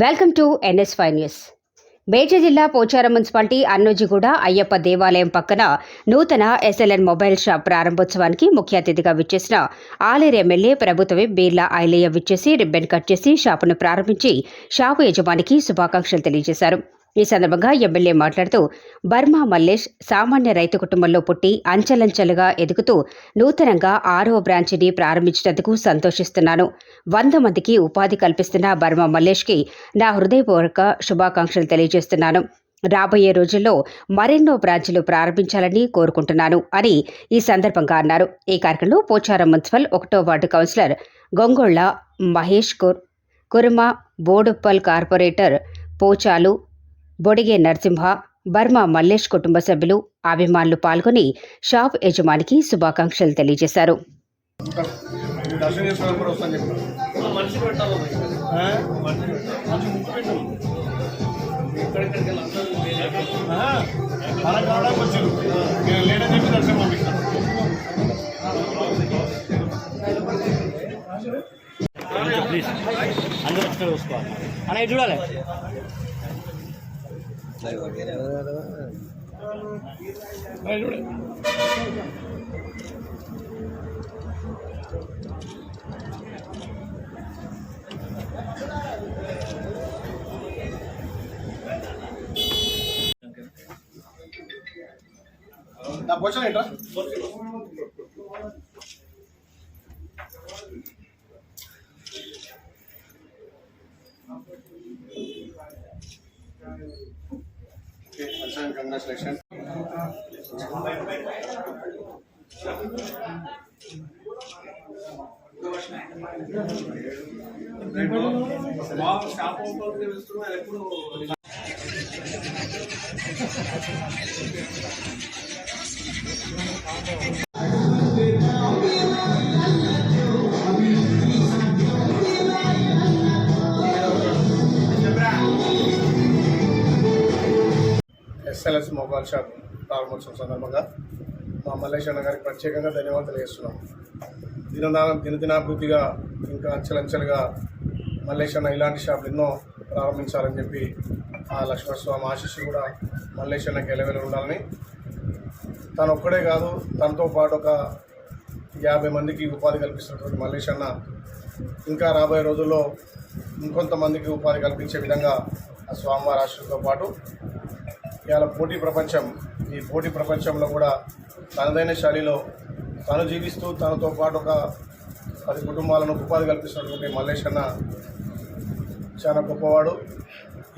Welcome to NS five news. Medchal జిల్లా Pocharam municipality Annojiguda Ayyappa దేవాలయం పక్కన నూతన ఎస్ఎల్ఎన్ మొబైల్ షాప్ ప్రారంభోత్సవానికి ముఖ్య అతిథిగా విచ్చేసిన ఆలేరు ఎమ్మెల్యే ప్రభుత్వమే బీర్లా ఐలయ్య విచ్చేసి రిబ్బన్ కట్ చేసి షాపును ప్రారంభించి షాపు యజమానికి శుభాకాంక్షలు తెలియజేశారు. ఈ సందర్భంగా ఎమ్మెల్యే మాట్లాడుతూ బర్మా మల్లేష్ సామాన్య రైతు కుటుంబంలో పుట్టి అంచెలంచెలుగా ఎదుగుతూ నూతనంగా ఆరో బ్రాంచిని ప్రారంభించినందుకు సంతోషిస్తున్నాను. వంద మందికి ఉపాధి కల్పిస్తున్న బర్మా మల్లేష్కి నా హృదయపూర్వక శుభాకాంక్షలు తెలియజేస్తున్నాను. రాబోయే రోజుల్లో మరెన్నో బ్రాంచ్లు ప్రారంభించాలని కోరుకుంటున్నాను అని ఈ సందర్భంగా అన్నారు. ఈ కార్యక్రమంలో పోచారం మున్సిపల్ ఒకటో వార్డు కౌన్సిలర్ గొంగొళ్ళ మహేష్ కుర్ కుర్మ బోడుప్పల్ కార్పొరేటర్ పోచాలు బొడిగే నరసింహ బర్మా మల్లేష్ కుటుంబ సభ్యులు అభిమానులు పాల్గొని షాప్ యజమానికి శుభాకాంక్షలు తెలియజేశారు. అందరూ చూసుకోవాలి. చూడాలి. నా పోషణ ఏంట్రా Congratulation shop open ఎప్పుడు ఎస్ఎల్ఎస్ మొబైల్ షాప్ ప్రారంభోత్సవం సందర్భంగా మా మల్లేష్ గారికి ప్రత్యేకంగా ధన్యవాదాలు చేస్తున్నాం దినదాన దినదినాభివృద్ధిగా ఇంకా అంచెలంచెలుగా మల్లేష్ ఇలాంటి షాపులు ఎన్నో ప్రారంభించాలని చెప్పి ఆ లక్ష్మణస్వామి ఆశీస్సు కూడా మల్లేష్ అన్నకి ఉండాలని తను ఒక్కడే కాదు తనతో పాటు ఒక యాభై మందికి ఉపాధి కల్పిస్తున్నటువంటి మల్లేష్ ఇంకా రాబోయే రోజుల్లో ఇంకొంతమందికి ఉపాధి కల్పించే విధంగా ఆ స్వామివారి ఆశీస్సుతో పాటు ఇవాళ పోటీ ప్రపంచం ఈ పోటీ ప్రపంచంలో కూడా తనదైన శైలిలో తను జీవిస్తూ తనతో పాటు ఒక పది కుటుంబాలను ఉపాధి కల్పిస్తున్నటువంటి మల్లేష్ అన్న చాలా గొప్పవాడు.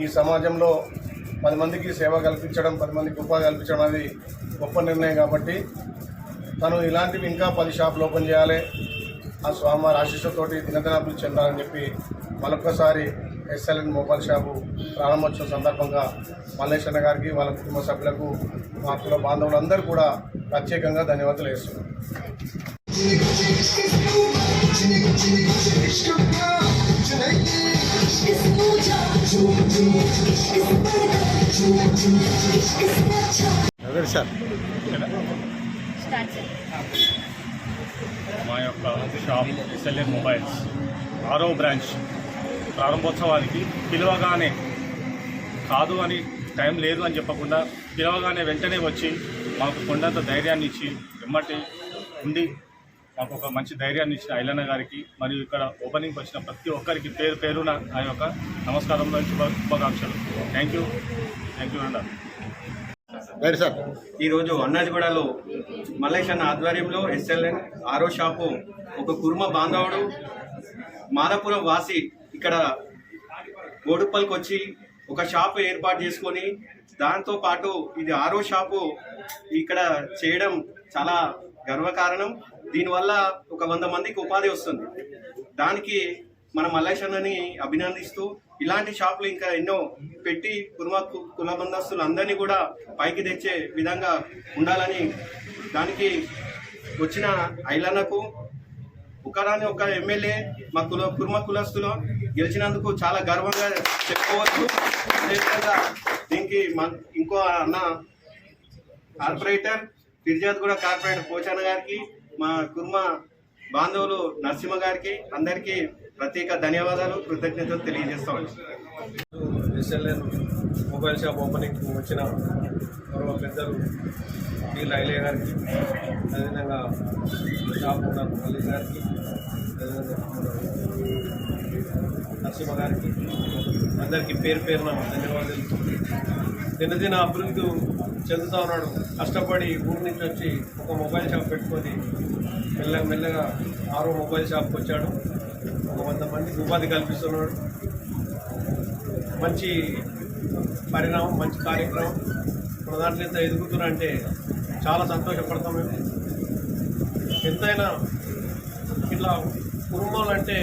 ఈ సమాజంలో పది మందికి సేవ కల్పించడం పది మందికి ఉపాధి కల్పించడం అనేది గొప్ప నిర్ణయం కాబట్టి తను ఇలాంటివి ఇంకా పది షాపులు ఓపెన్ చేయాలి. ఆ స్వామివారి ఆశీస్సుతోటి దినదినాభివృద్ధి చెందాలని చెప్పి మరొకసారి ఎస్ఎల్ఎన్ మొబైల్ షాపు ప్రారంభోత్సవం సందర్భంగా మల్లేశన్న గారికి వాళ్ళ కుటుంబ సభ్యులకు మా కుల బాంధవులందరూ కూడా ప్రత్యేకంగా ధన్యవాదాలు వేస్తున్నాం. సార్. మా యొక్క షాప్ ఎస్ఎల్ఎన్ మొబైల్స్ ఆరో బ్రాంచ్ ప్రారంభోత్సవానికి పిలవగానే కాదు అని టైం లేదు అని చెప్పకుండా పిలవగానే వెంటనే వచ్చి మాకు కొండంత ధైర్యాన్ని ఇచ్చి వెమ్మటి ఉండి మాకు ఒక మంచి ధైర్యాన్ని ఇచ్చిన ఐలన్న గారికి మరియు ఇక్కడ ఓపెనింగ్ వచ్చిన ప్రతి ఒక్కరికి పేరు పేరున ఆ యొక్క నమస్కారంలో శుభ శుభాకాంక్షలు. థ్యాంక్ యూ థ్యాంక్ యూ అండి రైట్ సార్ ఈరోజు అన్నాజిగూడలో మల్లేష్ అన్న ఆధ్వర్యంలో ఎస్ఎల్ఎన్ ఆరో షాపు ఒక కుర్మ బాంధవుడు మాదాపురం వాసి ఇక్కడ గోడుప్పల్కి వచ్చి ఒక షాపు ఏర్పాటు చేసుకొని దాంతో పాటు ఇది ఆరో షాపు ఇక్కడ చేయడం చాలా గర్వకారణం. దీనివల్ల ఒక వంద మందికి ఉపాధి వస్తుంది. దానికి మన మల్లేష్ అభినందిస్తూ ఇలాంటి షాపులు ఇంకా ఎన్నో పెట్టి కుర్మ కుల బందస్తులు అందరినీ కూడా పైకి తెచ్చే విధంగా ఉండాలని దానికి వచ్చిన ఐలన్నకు ఒకరాని ఒక ఎమ్మెల్యే మా కుల కుర్మ కులస్తులో గెలిచినందుకు చాలా గర్వంగా చెప్పుకోవచ్చు. అదేవిధంగా దీనికి మా ఇంకో అన్న కార్పొరేటర్ ఫిర్జాద్ కూడా కార్పొరేటర్ పోచాన గారికి మా కుర్మ బాంధవులు నరసింహ గారికి అందరికీ ప్రత్యేక ధన్యవాదాలు కృతజ్ఞతలు తెలియజేస్తాం ఎస్ఎల్ఎన్ మొబైల్ షాప్ ఓపెనింగ్ వచ్చిన పెద్దలు డి లైలే గారికి అదేవిధంగా షాప్ ఉన్న గారికి అదేవిధంగా నరసింహ గారికి అందరికీ పేరు పేరున ధన్యవాదాలు. దినదిన అభివృద్ధి చెందుతా ఉన్నాడు. కష్టపడి ఊరి నుంచి వచ్చి ఒక మొబైల్ షాప్ పెట్టుకొని మెల్లగా మెల్లగా ఆరో మొబైల్ షాప్కి వచ్చాడు. ఒక వంద మందికి ఉపాధి కల్పిస్తున్నాడు. మంచి పరిణామం మంచి కార్యక్రమం. మన దాంట్లో ఎంత ఎదుగుతున్నారంటే చాలా సంతోషపడతాం మేము. ఎంతైనా ఇట్లా కుటుంబాలు అంటే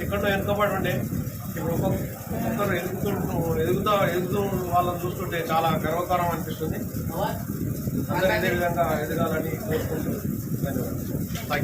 ఎక్కడో వెనుకబడి ఉండే ఇప్పుడు ఒక్కొక్కరు ఎదుగుతుంటూ ఎదుగుతా ఎదుగుతూ వాళ్ళని చూస్తుంటే చాలా గర్వకారం అనిపిస్తుంది. అందరూ ఇదే విధంగా ఎదగాలని కోరుకుంటూ ధన్యవాదాలు.